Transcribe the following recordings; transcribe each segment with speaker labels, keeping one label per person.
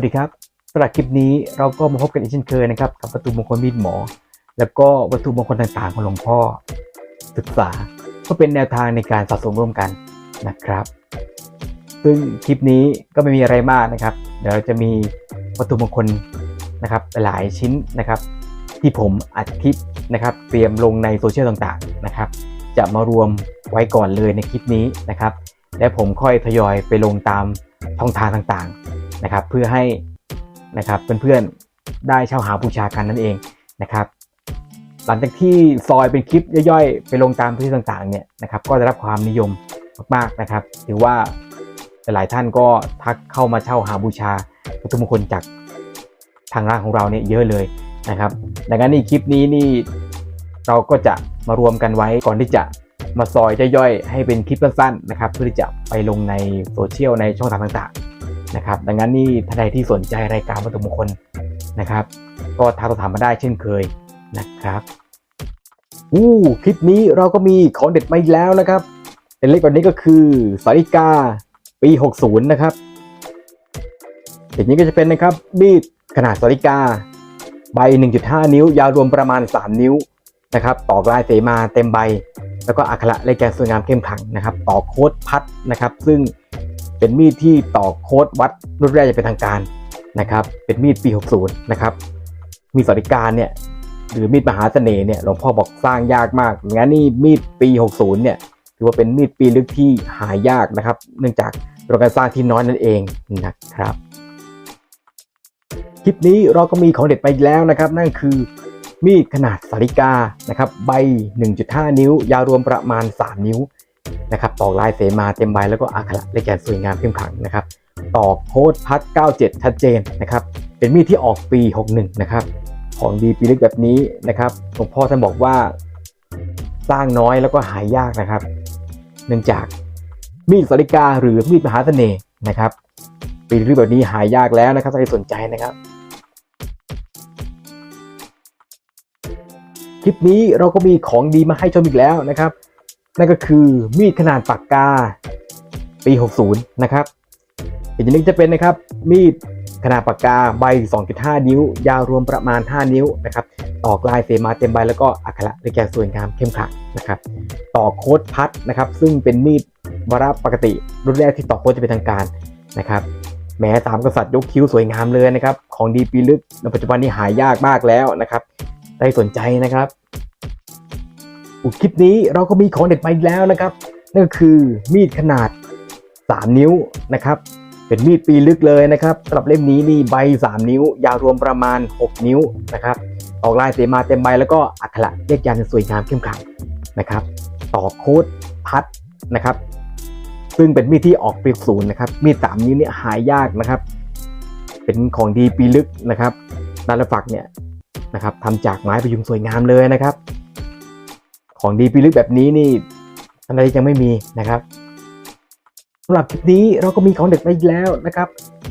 Speaker 1: วัสดีครับสำหรับคลิปนี้เราก็มาพบกันอีกเช่นเคยนะครับกับวัตถุมงคลมีดหมอ แล้วก็วัตถุมงคลต่างๆของหลวงพ่อ ศึกษาก็เป็นแนวทางในการสะสมร่วมกันนะครับ ซึ่งคลิปนี้ก็ไม่มีอะไรมากนะครับ เดี๋ยวเราจะมีวัตถุมงคลนะครับหลายชิ้นนะครับ ที่ผมอัดคลิปนะครับ เตรียมลงในโซเชียลต่างๆนะครับ จะมารวมไว้ก่อนเลยในคลิปนี้นะครับ และผมค่อยทยอยไปลงตามช่องทางต่างๆ นะครับ เพื่อให้นะครับเพื่อนๆได้เช่าหาบูชากันนั่นเองนะครับ หลังจากที่ซอยเป็นคลิปย่อยๆ ไปลงตามพื้นที่ต่างๆเนี่ยนะครับก็ได้รับความนิยมมากๆนะครับถือว่าหลายท่านก็ทักเข้ามาเช่าหาบูชาวัตถุมงคลจากทางร้านของเราเนี่ยเยอะเลยนะครับดังนั้นในคลิปนี้นี่เราก็จะมารวมกันไว้ก่อนที่จะมาซอยย่อยๆให้เป็นคลิปสั้นๆนะครับ เพื่อที่จะไปลงในโซเชียลในช่องทางต่างๆ นะครับ ดังนั้นนี่ท่านใดที่สนใจรายการวัตถุมงคลนะครับ ก็ทักสอบถามมาได้เช่นเคยนะครับอู้คลิปนี้เราก็มีของเด็ดมาอีกแล้วนะครับเป็นเลขแบบนี้ก็คือสาริกาปี 60 นะครับอย่างนี้ก็จะเป็นนะครับมีดขนาดสาริกา ใบ 1.5 นิ้ว ยาวรวมประมาณ 3 นิ้วนะครับตอกลายเสมาเต็มใบ แล้วก็อักขระเลขแกนสวยงามเข้มขลังนะครับต่อโค้ดพัดนะครับ ซึ่ง เป็นมีดที่ต่อโค้ดวัดรุ่นแรกจะเป็นทางการนะครับ เป็นมีดปี 60 นะครับ มีดสาริกาเนี่ยหรือมีดมหาเสน่ห์เนี่ยหลวงพ่อบอกสร้างยากมากงั้นนี่มีดปี 60 เนี่ยถือว่าเป็นมีดปีลึกที่หายากนะครับ เนื่องจากตัวการสร้างที่น้อยนั่นเองนะครับ คลิปนี้เราก็มีของเด็ดไปแล้วนะครับ นั่นคือมีดขนาดสาริกานะครับ ใบ 1.5 นิ้ว ยาวรวมประมาณ 3 นิ้ว นะครับตอกลายเสมาเต็มใบแล้วก็อักขระเลขแกนสวยงามเข้มขังนะครับตอกโค้ดพัด 97 ชัดเจนนะครับเป็นมีดที่ออกปี 61 นะครับของดีปีเลึกแบบนี้นะครับหลวงพ่อท่านบอกว่าสร้างน้อยแล้วก็หายากนะครับ เนื่องจากมีดสาริกาหรือมีดมหาเสน่ห์นะครับปีเลึกแบบนี้หายากแล้วนะครับถ้าใครสนใจนะครับคลิปนี้เราก็มีของดีมาให้ชมอีกแล้วนะครับ นั่นก็คือมีดขนาดปากกา ปี 60 นะครับอีกอย่างหนึงจะเป็นนะครับมีดขนาดปากกาใบ 2.5 นิ้ว ยาวรวมประมาณ 5 นิ้วนะครับตอกลายเสมาเต็มใบแล้วก็อักขระในแกนสวยงามเข้มขลังนะครับต่อโค้ดพัดนะครับ ซึ่งเป็นมีดวาระปกติ รุ่นแรกที่ต่อโค้ดจะเป็นทางการนะครับแม้สามกษัตริย์ยกคิ้วสวยงามเลยนะครับ ของดีปีลึกในปัจจุบันนี้หายากมากแล้วนะครับ ได้สนใจนะครับ คลิปนี้เราก็มีของเด็ดมาอีกแล้วนะครับนั่นก็คือมีดขนาด 3 นิ้วนะครับ เป็นมีดปีลึกเลยนะครับสำหรับเล่มนี้นี่ใบ 3 นิ้ว ยาวรวมประมาณ 6 นิ้วนะครับออกลายเสมาเต็มใบแล้วก็อักขระเลขยันสวยงามเข้มขังนะครับต่อโค้ดพัดนะครับ ซึ่งเป็นมีดที่ออกปีศูนย์นะครับมีดสามนิ้วเนี่ยหายากนะครับ เป็นของดีปีลึกนะครับด้านละฝักเนี่ยนะครับทำจากไม้ประยุงสวยงามเลยนะครับ ของดีปีลึกแบบนี้นี่ท่านใดยังไม่มีนะครับสำหรับคลิปนี้เราก็มีของเด็ดมาอีกแล้วนะครับ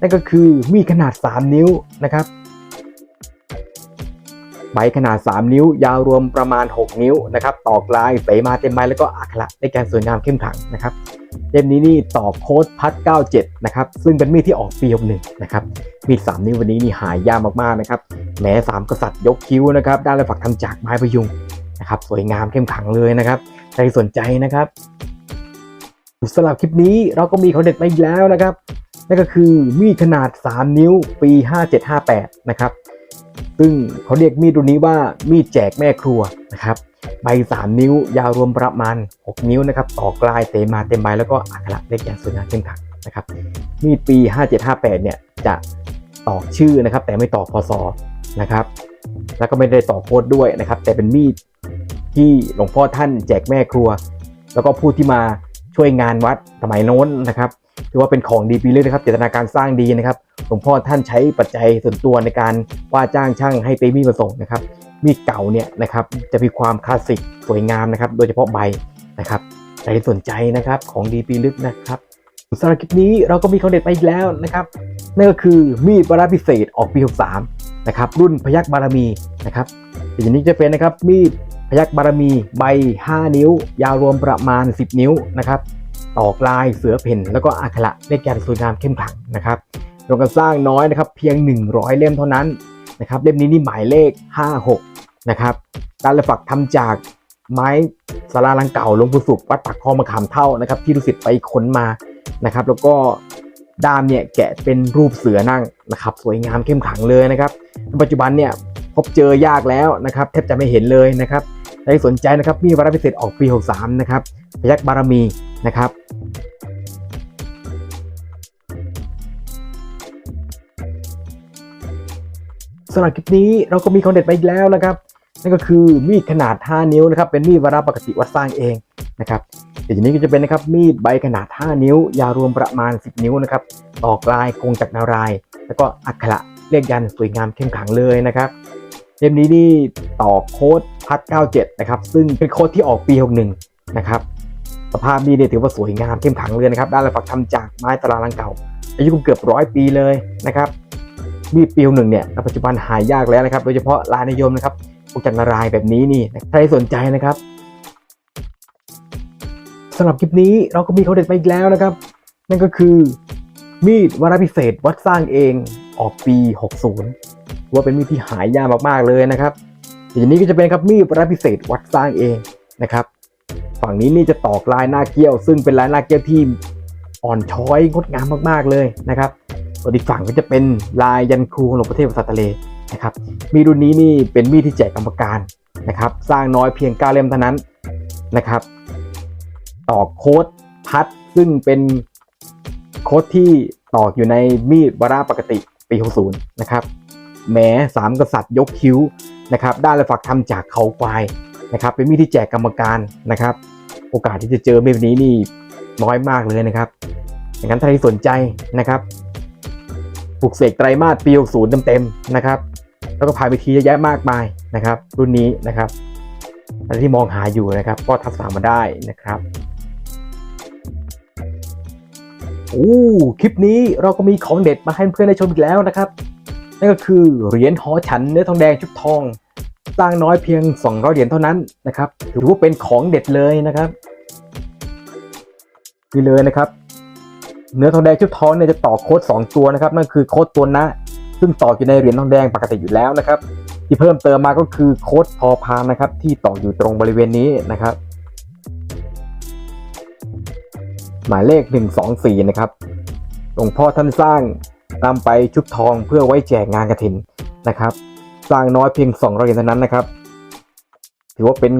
Speaker 1: นั่นก็คือมีขนาด 3 นิ้วนะครับใบขนาด 3 นิ้ว ยาวรวมประมาณ 6 นิ้วนะครับตอกลายเสมาเต็มใบแล้วก็อักขระในการสวยงามเข้มขังนะครับเล่มนี้นี่ต่อโค้ดพัด 97 นะครับ ซึ่งเป็นมีดที่ออกปี61นะครับ มีด 3 นิ้ววันนี้นี่หายยากมากๆนะครับแหมสามกษัตริย์ยกคิ้วนะครับ ด้านและฝักทำจากไม้พยุง นะครับ สวยงามเข้มขังเลยนะครับ ใครสนใจนะครับสำหรับคลิปนี้เราก็มีของเด็ดมาอีกแล้วนะครับ นั่นก็คือมีดขนาด 3 นิ้วปี 5758 นะครับ ซึ่งเขาเรียกมีดรุ่นนี้ว่ามีดแจกแม่ครัวนะครับใบ 3 นิ้วยาวรวมประมาณ 6 นิ้วนะครับ ต่อกลายเตมาเต็มใบแล้วก็อักขระเล็กอย่างสวยงามเข้มขังนะครับ มีดปี 5758 เนี่ยจะตอกชื่อนะครับ แต่ไม่ตอกพศนะครับ แล้วก็ไม่ได้ต่อโคดด้วยนะครับ แต่เป็นมีด ที่หลวงพ่อท่านแจกแม่ครัว แล้วก็ผู้ที่มาช่วยงานวัดสมัยโน้นนะครับถือว่าเป็นของดีปีเลยนะครับเจตนาการสร้างดีนะครับหลวงพ่อท่านใช้ปัจจัยส่วนตัวในการว่าจ้างช่างให้เตมีดมาส่งนะครับมีดเก่าเนี่ยนะครับจะมีความคลาสสิกสวยงามนะครับ โดยเฉพาะใบนะครับใครสนใจนะครับของดีปีลึกนะครับสำหรับคลิปนี้เราก็มีของเด็ดมาอีกแล้วนะครับนั่นก็คือมีดวาระพิเศษออกปี 63 นะครับรุ่นพยักบารมีนะครับอย่างนี้จะเป็นนะครับมีด พยักบารมีใบ 5 นิ้ว ยาวรวมประมาณ 10 นิ้วนะครับตอกลายเสือเพ่นแล้วก็อักขระเลขยันสวยงามเข้มขลังนะครับโรงการสร้างน้อยนะครับเพียง 100 เล่มเท่านั้นนะครับเล่มนี้นี่หมายเลข 56นะครับด้านละฝักทำจากไม้สาราลังเก่าหลวงปู่สุขวัดปากคลองมะขามเท่านะครับ ที่ลูกศิษย์ไปค้นมานะครับ แล้วก็ด้ามเนี่ยแกะเป็นรูปเสือนั่งนะครับ สวยงามเข้มขลังเลยนะครับในปัจจุบันเนี่ยพบเจอยากแล้วนะครับแทบจะไม่เห็นเลยนะครับ ใครสนใจนะครับมีวาระพิเศษออกปี 63 นะครับพยักบารมีนะครับสำหรับคลิปนี้เราก็มีของเด็ดมาอีกแล้วนะครับ นั่นก็คือมีดขนาด 5 นิ้วนะครับ เป็นมีดวาระปกติวัดสร้างเองนะครับเดี๋ยวนี้ก็จะเป็นนะครับมีดใบขนาด 5 นิ้ว ยาวรวมประมาณ 10 นิ้วนะครับต่อกลายกงจากนาราย แล้วก็อักขระเลขยันสวยงามเข้มขังเลยนะครับ เล่มนี้นี่ต่อโค้ดพัด97 นะครับ ซึ่งเป็นโค้ดที่ออกปี 61 นะครับ สภาพมีดเนี่ยถือว่าสวยงามเข้มขังเลยนะครับ ด้านละฝักทำจากไม้ตราลังเก่า อายุเกือบร้อยปีเลยนะครับ มีดปีหนึ่งเนี่ยในปัจจุบันหายากแล้วนะครับ โดยเฉพาะลายนิยมนะครับพวกจักรนารายแบบนี้นี่ใครสนใจนะครับสำหรับคลิปนี้เราก็มีเขาเด็ดไปอีกแล้วนะครับ นั่นก็คือมีดวาระพิเศษวัดสร้างเองออกปี 60 ว่าเป็นมีดที่หายากมากๆเลยนะครับอย่างนี้ก็จะเป็นครับมีดวาระพิเศษวัดสร้างเองนะครับ ฝั่งนี้นี่จะตอกลายหน้าเกี้ยว ซึ่งเป็นลายหน้าเกี้ยวที่อ่อนช้อยงดงามมากๆเลยนะครับส่วนอีกฝั่งก็จะเป็นลายยันครูของหลวงพ่อเทพสัตว์ทะเลนะครับ มีรุ่นนี้นี่เป็นมีดที่แจกกรรมการนะครับ สร้างน้อยเพียง 9 เล่มเท่านั้นนะครับต่อโค้ดพัดซึ่งเป็นโค้ดที่ตอกอยู่ในมีดวาระปกติปี 60 นะครับ แหมสามกษัตริย์ยกคิ้วนะครับด้านละฝักทำจากเขาควายนะครับเป็นมีดที่แจกกรรมการนะครับ โอกาสที่จะเจอมีดแบบนี้นี่น้อยมากเลยนะครับอย่างนั้นถ้าใครสนใจนะครับปลุกเสกไตรมาสปี60เต็มๆนะครับ แล้วก็ผ่านไปทีเยอะแยะมากมายนะครับ รุ่นนี้นะครับอะไรที่มองหาอยู่นะครับ ก็ทักษะมาได้นะครับโอ้คลิปนี้เราก็มีของเด็ดมาให้เพื่อนได้ชมอีกแล้วนะครับ นั่นก็คือเหรียญหอฉันเนื้อทองแดงชุบทองสร้างน้อยเพียง 200 เหรียญเท่านั้นนะครับถือว่าเป็นของเด็ดเลยนะครับนี่เลยนะครับ เนื้อทองแดงชุดทองเนี่ยจะต่อโค้ด2ตัวนะครับนั่นคือโค้ดตัวนะซึ่งต่ออยู่ในเหรียญทองแดงปกติอยู่แล้วนะครับ ที่เพิ่มเติมมาก็คือโค้ดพอพานนะครับ ที่ต่ออยู่ตรงบริเวณนี้นะครับ หมายเลข 124 นะครับหลวงพ่อท่านสร้าง นำไปชุบทองเพื่อไว้แจกงานกระถินนะครับสร้างน้อยเพียง2เหรียญเท่านั้นนะครับ ถือว่าเป็น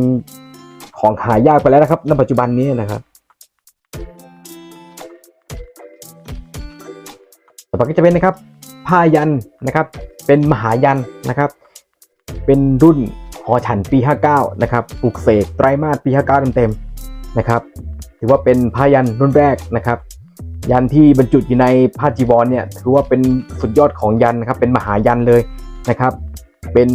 Speaker 1: ของหายากไปแล้วนะครับในปัจจุบันนี้นะครับต่อไปก็จะเป็นนะครับผ้ายันนะครับ เป็นมหายันนะครับ เป็นรุ่นหอฉันปี 59 นะครับปลูกเสกไตรมาสปี 59 เต็มๆนะครับ ถือว่าเป็นผ้ายันรุ่นแรกนะครับ ยันที่บรรจุอยู่ในผ้าจีวรเนี่ยถือว่าเป็นสุดยอดของยันนะครับ เป็นมหายันเลยนะครับ เป็น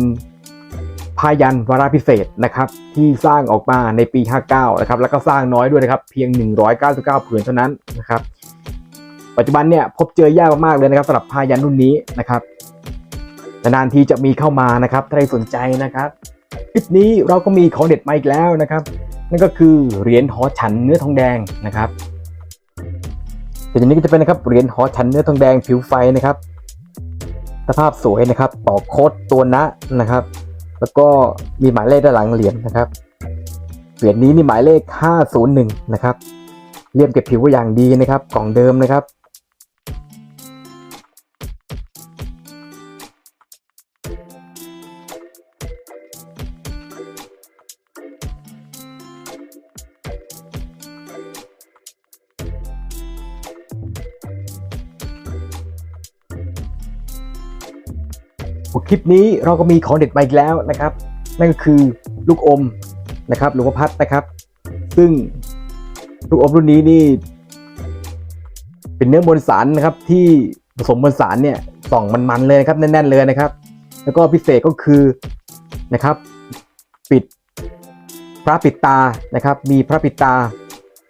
Speaker 1: ผ้ายันวาระพิเศษนะครับ ที่สร้างออกมาในปี 59 นะครับ แล้วก็สร้างน้อยด้วยนะครับ เพียง 199ผืนเท่านั้นนะครับ ปัจจุบันเนี่ยพบเจอยากมากๆเลยนะครับสำหรับผ้ายันรุ่นนี้นะครับนานๆทีจะมีเข้ามานะครับ ถ้าใครสนใจนะครับคลิปนี้เราก็มีของเด็ดมาอีกแล้วนะครับ นั่นก็คือเหรียญหอฉันเนื้อทองแดงนะครับ แต่ทีนี้ก็จะเป็นนะครับเหรียญหอฉันเนื้อทองแดงผิวไฟนะครับ สภาพสวยนะครับต่อโคดตัวนะนะครับ แล้วก็มีหมายเลขด้านหลังเหรียญนะครับเหรียญนี้นี่หมายเลข 501 นะครับเลี่ยมเก็บผิวไว้อย่างดีนะครับกล่องเดิมนะครับ คลิปนี้เราก็มีของเด็ดมาอีกแล้วนะครับ นั่นก็คือลูกอมนะครับหลวงพ่อพัดนะครับ ซึ่งลูกอมรุ่นนี้นี่ เป็นเนื้อมวลสารนะครับ ที่ผสมมวลสารเนี่ยส่องมันๆเลยนะครับแน่นๆเลยนะครับ แล้วก็พิเศษก็คือนะครับ ปิดพระปิดตานะครับ มีพระปิดตา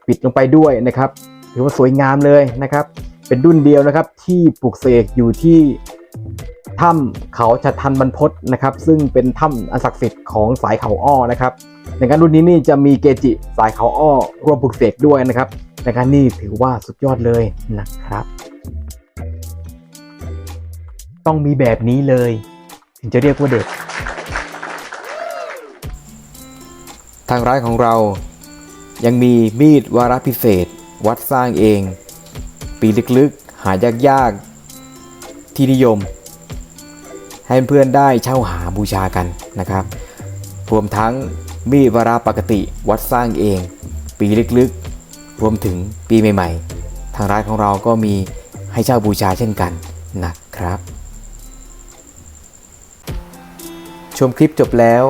Speaker 1: ปิดลงไปด้วยนะครับ ถือว่าสวยงามเลยนะครับ เป็นรุ่นเดียวนะครับที่ปลูกเสกอยู่ที่ ถ้ำเขาชัทันบรรพตนะครับ ซึ่งเป็นถ้ำอันศักดิ์สิทธิ์ของสายเขาอ้อนะครับ ในการรุ่นนี้นี่จะมีเกจิสายเขาอ้อร่วมปลุกเสกด้วยนะครับในการนี่ถือว่าสุดยอดเลยนะครับ ต้องมีแบบนี้เลย ถึงจะเรียกว่าเด็ก ทางร้านของเรายังมีมีดวาระพิเศษ วัดสร้างเอง ปีลึกๆ หายากๆ ที่นิยม ให้เพื่อนได้เช่าหาบูชากันนะครับ รวมทั้งมีวาระปกติวัดสร้างเอง ปีลึกๆ รวมถึงปีใหม่ๆ ทางร้านของเราก็มีให้เช่าบูชาเช่นกันนะครับ ชมคลิปจบแล้ว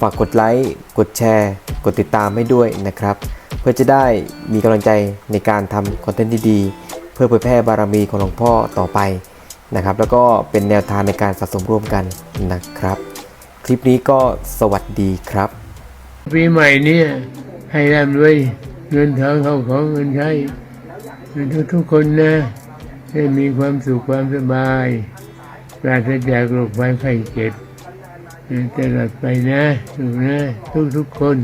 Speaker 1: ฝากกดไลค์กดแชร์ กดติดตามให้ด้วยนะครับ เพื่อจะได้มีกำลังใจในการทำคอนเทนต์ดีๆ เพื่อเผยแพร่บารมีของหลวงพ่อต่อไป นะครับ แล้วก็เป็นแนวทางในการสะสมร่วมกันนะครับ คลิปนี้ก็สวัสดีครับ
Speaker 2: ปีใหม่เนี้ให้ร่ำรวยเงินทองเข้าของเงินใช้ทุกทุกคนนะให้มีความสุขความสบายปราศจากโรคภัยไข้เจ็บตลอดไปนะลูกนะทุกทุกคน